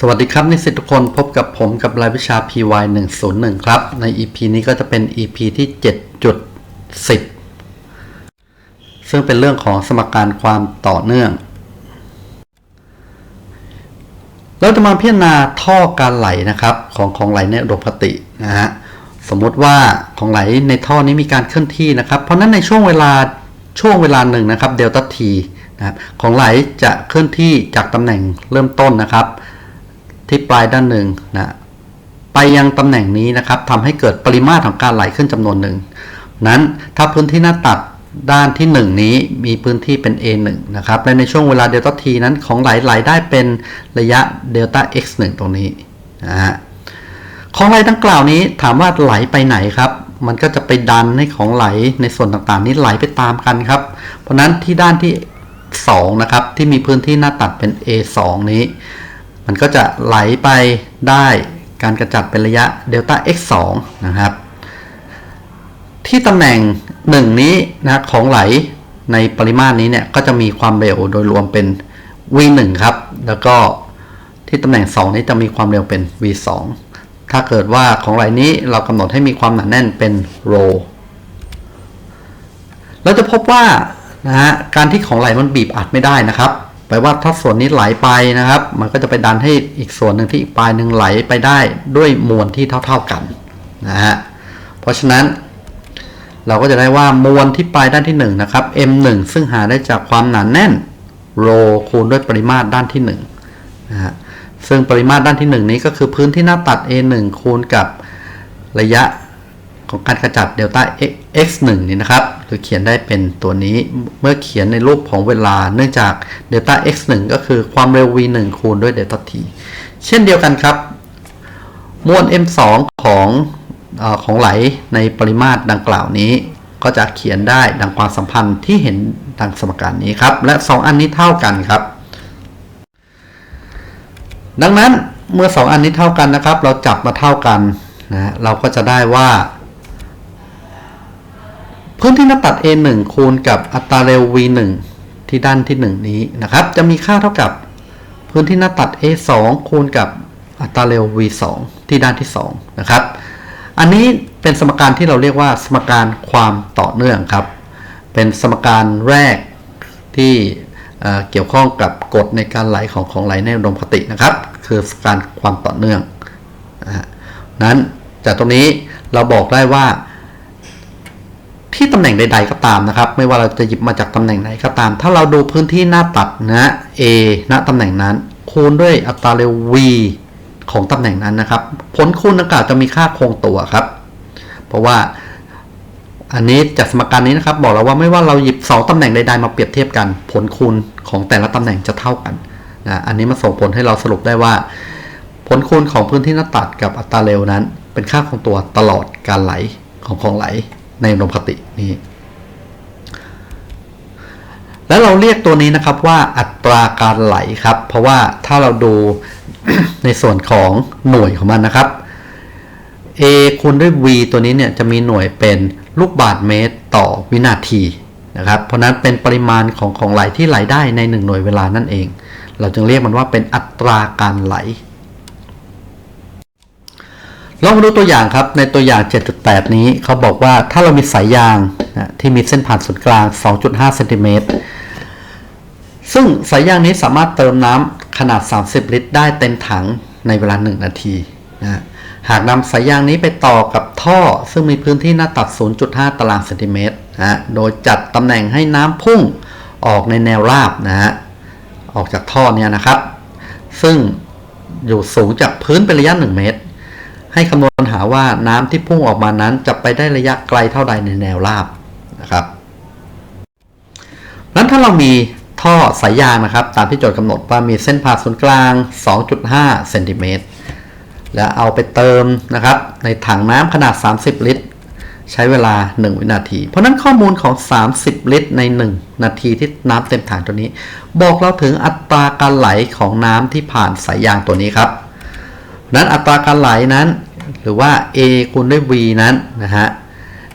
สวัสดีครับนิสิตทุกคนพบกับผมกับรายวิชา PY 101ครับ ใน EP นี้ก็จะเป็น EP ที่ 7.10 ซึ่งเป็นเรื่องของสมการความต่อเนื่อง เราจะมาพิจารณาท่อการไหลนะครับของของไหลในอุดมคตินะฮะสมมติว่าของไหลในท่อนี้มีการเคลื่อนที่นะครับ เพราะฉะนั้นในช่วงเวลาช่วงเวลาหนึ่งนะครับเดลต้าทีนะครับของไหลจะเคลื่อนที่จากตำแหน่งเริ่มต้นนะครับ ที่ปลายด้านหนึ่งนะไปยังตำแหน่งนี้นะครับทำให้เกิดปริมาตรของการไหลขึ้นจำนวนหนึ่งนั้นถ้าพื้นที่หน้าตัดด้านที่ 1 นี้มีพื้นที่เป็น A1 นะครับ และในช่วงเวลาเดลต้าทีนั้นของไหลไหลได้เป็นระยะเดลต้า x1 ตรงนี้นะฮะของไหลดังกล่าวนี้ถามว่าไหลไปไหนครับ มันก็จะไปดันให้ของไหลในส่วนต่างๆ นี้ไหลไปตามกันครับ เพราะฉะนั้นที่ด้านที่2นะครับที่มีพื้นที่หน้าตัดเป็น A2 นี้ มันก็จะไหลไปได้การกระจัดเป็นระยะเดลต้า x 2นะครับ ที่ตำแหน่ง 1 นี้นะของไหลในปริมาตรนี้เนี่ยก็จะมีความเร็วโดยรวมเป็น v 1ครับ แล้วก็ที่ตำแหน่ง 2 นี้จะมีความเร็วเป็น v 2ถ้าเกิดว่าของไหลนี้เรากำหนดให้มีความหนาแน่นเป็น ρ เราจะพบว่านะฮะการที่ของไหลมันบีบอัดไม่ได้นะครับ แปลว่าถ้าส่วนนี้ไหลไปนะครับ มันก็จะไปดันให้อีกส่วนหนึ่งที่อีกปลายหนึ่งไหลไปได้ด้วยมวลที่เท่า ๆกันนะฮะเพราะฉะนั้น เราก็จะได้ว่ามวลที่ปลายด้านที่1นะครับ m1 ซึ่งหาได้จากความหนาแน่น ρ คูณด้วยปริมาตรด้านที่1นะฮะซึ่งปริมาตรด้านที่ 1 นี้ก็คือพื้นที่หน้าตัด a1 คูณกับระยะ ของการกระจัดเดลต้า x 1นี่นะครับหรือเขียนได้เป็นตัวนี้เมื่อเขียนในรูปของเวลาเนื่องจากเดลต้า x 1ก็คือความเร็ว v 1คูณด้วยเดลต้า t เช่นเดียวกันครับ มวล m 2ของเออของไหลในปริมาตรดังกล่าวนี้ ก็จะเขียนได้ดังความสัมพันธ์ที่เห็นดังสมการนี้ครับ และ 2 อันนี้เท่ากันครับ ดังนั้นเมื่อ 2 อันนี้เท่ากันนะครับ เราจับมาเท่ากันนะเราก็จะได้ว่า พื้นที่หน้าตัด A1 คูณกับอัตราเร็ว V1 ที่ด้านที่ 1 นี้นะครับ จะมีค่าเท่ากับพื้นที่หน้าตัด A2 คูณกับอัตราเร็ว V2 ที่ด้านที่2นะครับ อันนี้เป็นสมการที่เราเรียกว่าสมการความต่อเนื่องครับ เป็นสมการแรกที่เเกี่ยวข้องกับกฎในการไหลของของไหลในอุดมคตินะครับ คือสมการความต่อเนื่องนั้นจากตรงนี้เราบอกได้ว่า ที่ตำแหน่งใด ๆ ก็ตามนะครับ ไม่ว่าเราจะหยิบมาจากตำแหน่งไหนก็ตาม ถ้าเราดูพื้นที่หน้าตัดนะ A ณตำแหน่งนั้น คูณด้วยอัตราเร็ว v ของตำแหน่งนั้นนะครับ ผลคูณดังกล่าวจะมีค่าคงตัวครับ เพราะว่าอันนี้จากสมการนี้นะครับ บอกเราว่าไม่ว่าเราหยิบ 2ตำแหน่งใดๆมาเปรียบเทียบกัน ผลคูณของแต่ละตำแหน่งจะเท่ากันนะอันนี้มาส่งผลให้เราสรุปได้ว่า ผลคูณของพื้นที่หน้าตัดกับอัตราเร็วนั้น เป็นค่าคงตัวตลอดการไหลของของไหล ในอุดมคตินี้ แล้วเราเรียกตัวนี้นะครับว่าอัตราการไหลครับ เพราะว่าถ้าเราดูในส่วนของหน่วยของมันนะครับ A คูณด้วย V ตัวนี้เนี่ยจะมีหน่วยเป็นลูกบาศก์เมตรต่อวินาทีนะครับ เพราะนั้นเป็นปริมาณของของไหลที่ไหลได้ใน 1 หน่วยเวลานั่นเอง เราจึงเรียกมันว่าเป็นอัตราการไหล ลองมาดูตัวอย่างครับ ในตัวอย่าง 7.8 นี้เขาบอกว่าถ้าเรามีสายยางนะที่มีเส้นผ่านศูนย์กลาง 2.5เซนติเมตรซึ่งสายยางนี้สามารถเติมน้ำขนาด 30 ลิตร ได้เต็มถังในเวลา 1 นาทีนะหากนำสายยางนี้ไปต่อกับท่อ ซึ่งมีพื้นที่หน้าตัด0.5 ตารางเซนติเมตรนะโดยจัดตำแหน่งให้น้ำพุ่งออกในแนวราบนะฮะออกจากท่อเนี่ยนะครับ ซึ่งอยู่สูงจากพื้นเป็นระยะ 1 เมตร ให้คำนวณหาว่าน้ำที่พุ่งออกมานั้นจะไปได้ระยะไกลเท่าใดในแนวราบนะครับนั้นถ้าเรามีท่อสายยางนะครับ ตามที่โจทย์กำหนดว่ามีเส้นผ่าศูนย์กลาง 2.5 เซนติเมตร แล้วเอาไปเติมนะครับ ในถังน้ำขนาด 30 ลิตร ใช้เวลา 1 วินาที เพราะนั้นข้อมูลของ 30 ลิตรใน 1 นาทีที่น้ำเต็มถังตัวนี้ บอกเราถึงอัตราการไหลของน้ำที่ผ่านสายยางตัวนี้ครับนั้นอัตราการไหลนั้น หรือว่า A คูณด้วย V นั้นนะฮะ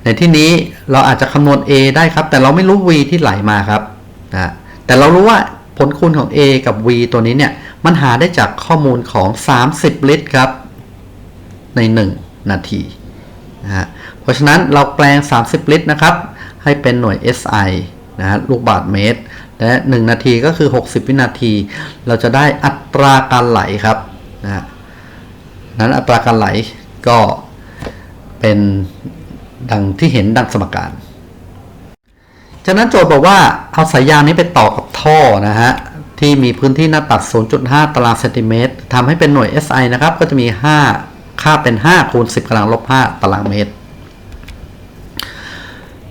ในที่นี้เราอาจจะคำนวณ A ได้ครับ แต่เราไม่รู้ V ที่ไหลมาครับนะแต่เรารู้ว่าผลคูณของ a กับ v ตัวนี้เนี่ยมันหาได้จากข้อมูลของ 30 ลิตรครับ ใน 1 นาทีนะฮะเพราะฉะนั้นเราแปลง 30 ลิตรนะครับ ให้เป็นหน่วย SI นะฮะลูกบาศก์เมตร และ 1 นาทีก็คือ 60 วินาที เราจะได้อัตราการไหลครับนะนั้นอัตราการไหล ก็เป็นดังที่เห็นดังสมการ จากนั้นโจทย์บอกว่าเอาสายยางนี้ไปต่อกับท่อนะฮะที่มีพื้นที่หน้าตัด 0.5 ตารางเซนติเมตรทำให้เป็นหน่วย SI นะครับ ก็จะมี 5 ค่าเป็น 5 คูณ 10กำลังลบ 5 ตารางเมตร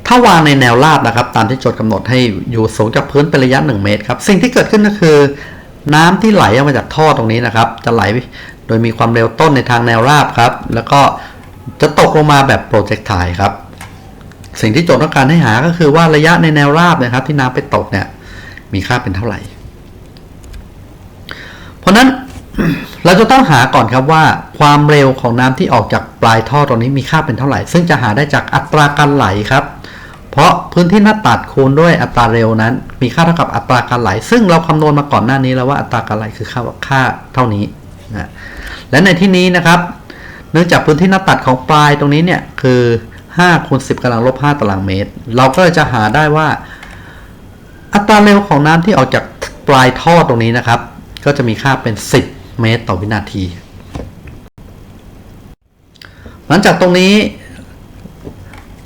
ถ้าวางในแนวราบนะครับ ตามที่โจทย์กำหนดให้อยู่สูงจากพื้นเป็นระยะ 1 เมตรครับ สิ่งที่เกิดขึ้นก็คือ น้ำที่ไหลออกมาจากท่อตรงนี้นะครับ จะไหล โดยมีความเร็วต้นในทางแนวราบครับ แล้วก็จะตกลงมาแบบโปรเจกต์ไทครับ สิ่งที่โจทย์ต้องการให้หาก็คือว่าระยะในแนวราบนะครับ ที่น้ำไปตกเนี่ยมีค่าเป็นเท่าไหร่ เพราะนั้นเราจะต้องหาก่อนครับว่า ความเร็วของน้ำที่ออกจากปลายท่อตรงนี้มีค่าเป็นเท่าไหร่ ซึ่งจะหาได้จากอัตราการไหลครับ เพราะพื้นที่หน้าตัดคูณด้วยอัตราเร็วนั้น มีค่าเท่ากับอัตราการไหล ซึ่งเราคำนวณมาก่อนหน้านี้แล้วว่าอัตราการไหลคือค่าค่าเท่านี้นะ และในที่นี้นะครับ เนื่องจากพื้นที่หน้าตัดของปลายตรงนี้เนี่ยคือ5คูณ10กำลังลบ5ตารางเมตร เราก็จะหาได้ว่า อัตราเร็วของน้ำที่ออกจากปลายท่อตรงนี้นะครับ ก็จะมีค่าเป็น 10 เมตรต่อวินาที หลังจากตรงนี้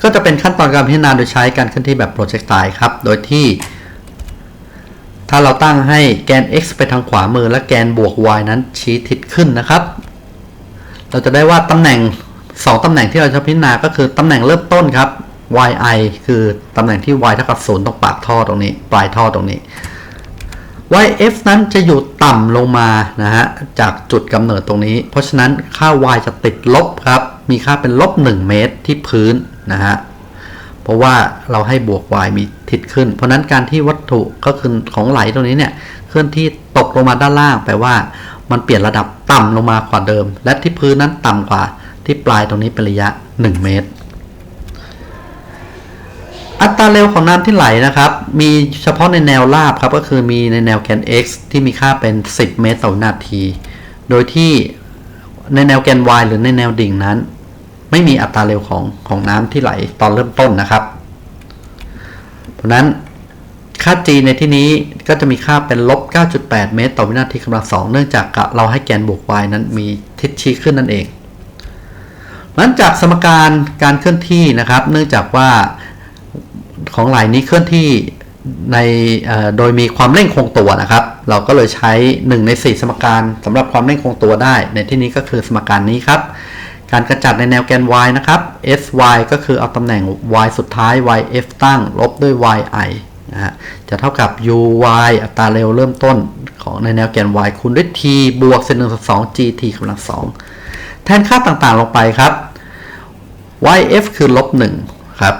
ก็จะเป็นขั้นตอนการพิจารณาโดยใช้การเคลื่อนที่แบบโปรเจกต์ไตครับ โดยที่ ถ้าเราตั้งให้แกน x ไปทางขวามือและแกนบวก y นั้นชี้ทิศขึ้นนะครับ เราจะได้ว่าตำแหน่ง 2ตำแหน่งที่เราจะพิจารณาก็คือตำแหน่งเริ่มต้นครับ yi คือตำแหน่งที่ y เท่ากับ0ตรงปากท่อตรงนี้ ปลายท่อตรงนี้ yf นั้นจะอยู่ต่ำลงมานะฮะจากจุดกำเนิดตรงนี้ เพราะฉะนั้นค่า y จะติดลบครับ มีค่าเป็นลบ 1 เมตรที่พื้นนะฮะเพราะว่าเราให้บวก y มีทิศขึ้น เพราะนั้นการที่วัตถุก็คือของไหลตรงนี้เนี่ยเคลื่อนที่ตกลงมาด้านล่างแปลว่า มันเปลี่ยนระดับต่ำลงมากว่าเดิม และที่พื้นนั้นต่ำกว่าที่ปลายตรงนี้เป็นระยะ 1 เมตร อัตราเร็วของน้ำที่ไหลนะครับ มีเฉพาะในแนวราบครับก็คือมีในแนวแกน x ที่มีค่าเป็น 10 เมตรต่อวินาที โดยที่ในแนวแกน y หรือในแนวดิ่งนั้น ไม่มีอัตราเร็วของของน้ำที่ไหลตอนเริ่มต้นนะครับ เพราะนั้น ค่า g ในที่นี้ก็จะมีค่าเป็นลบ 9.8 เมตร ต่อวินาทีกำลังสองเนื่องจากเราให้แกนบวก y นั้นมีทิศชี้ขึ้นนั่นเองหลังจากสมการการเคลื่อนที่นะครับ เนื่องจากว่าของไหลนี้เคลื่อนที่ในโดยมีความเร่งคงตัวนะครับ เราก็เลยใช้ 1 ใน 4 สมการสำหรับความเร่งคงตัวได้ ในที่นี้ก็คือสมการนี้ครับ การกระจัดในแนวแกน y นะครับ sy ก็คือเอาตำแหน่ง y สุดท้าย yf ตั้ง ลบด้วย yi นะฮะจะเท่ากับ uy อัตราเร็วเริ่มต้นของในแนวแกน y คูณด้วย t บวกเศษหนึ่งส่วนสอง gt กำลังสองแทนค่าต่างๆลงไปครับ yf คือลบ1ครับ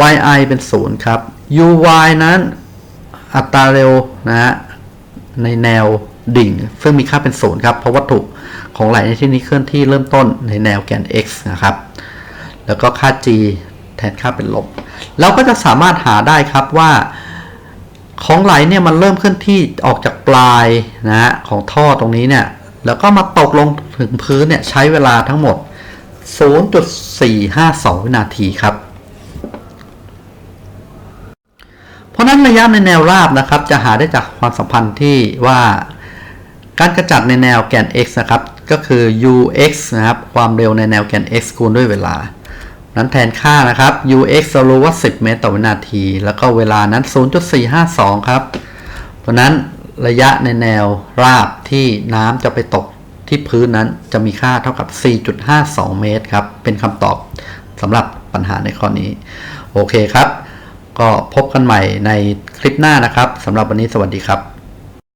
yi เป็น0ครับ uy นั้นอัตราเร็วนะฮะในแนวดิ่ง ซึ่งมีค่าเป็น0ครับเพราะวัตถุของไหลในที่นี้เคลื่อนที่เริ่มต้นในแนวแกน x นะครับ แล้วก็ค่า g แทนค่าเป็นลบ เราก็จะสามารถหาได้ครับว่า ของไหลเนี่ยมันเริ่มเคลื่อนที่ออกจากปลายนะฮะของท่อตรงนี้เนี่ยแล้วก็มาตกลงถึงพื้นเนี่ยใช้เวลาทั้งหมด 0.452 วินาทีครับ เพราะนั้นระยะในแนวราบนะครับ จะหาได้จากความสัมพันธ์ที่ว่าการกระจัดในแนวแกน x นะครับ ก็คือ ux นะครับ ความเร็วในแนวแกน x คูณด้วยเวลา นั้นแทนค่านะครับ ux เรารู้ว่า 10 เมตรต่อวินาที แล้วก็เวลานั้น 0.452 ครับ เพราะนั้นระยะในแนวราบที่น้ำจะไปตกที่พื้นนั้นจะมีค่าเท่ากับ 4.52 เมตรครับ เป็นคำตอบสำหรับปัญหาในข้อนี้ โอเคครับ ก็พบกันใหม่ในคลิปหน้านะครับสำหรับวันนี้สวัสดีครับ